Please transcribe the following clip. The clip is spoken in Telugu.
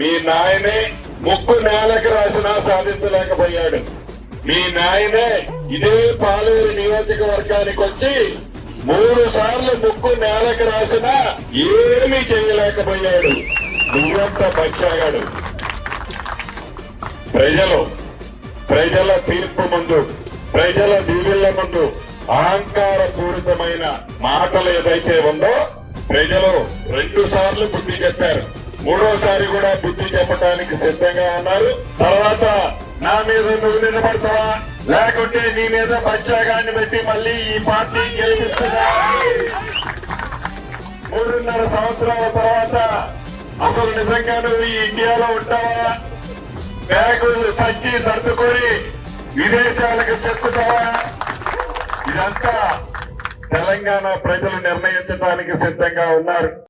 మీ నాయనే ముక్కు నేలకు రాసినా సాధించలేకపోయాడు. మీ నాయనే ఇదే పాలేరు నియోజకవర్గానికి వచ్చి మూడు సార్లు ముక్కు నేలకు రాసినా ఏమీ చేయలేకపోయాడు. నువ్వంతా బచ్చాగాడు ప్రజలు ప్రజల తీర్పు ముందు ప్రజల దీవెళ్ళ ముందు అహంకార పూరితమైన మాటలు ఏదైతే ఉందో ప్రజలు రెండు సార్లు బుద్ధి చెప్పారు. మూడోసారి కూడా బుద్ధి చెప్పడానికి సిద్ధంగా ఉన్నారు. తర్వాత నా మీద నువ్వు నిలబడతావా? లేకుంటే నీ మీద బచ్చాగాన్ని పెట్టి మళ్ళీ ఈ పార్టీ గెలిపిస్తున్నా మూడున్నర సంవత్సరాల తర్వాత అసలు నిజంగా నువ్వు ఈ ఇండియాలో ఉంటావా? బ్యాగు సంచి సర్దుకొని విదేశాలకు చెక్కుతావా? ఇదంతా తెలంగాణ ప్రజలు నిర్ణయించడానికి సిద్ధంగా ఉన్నారు.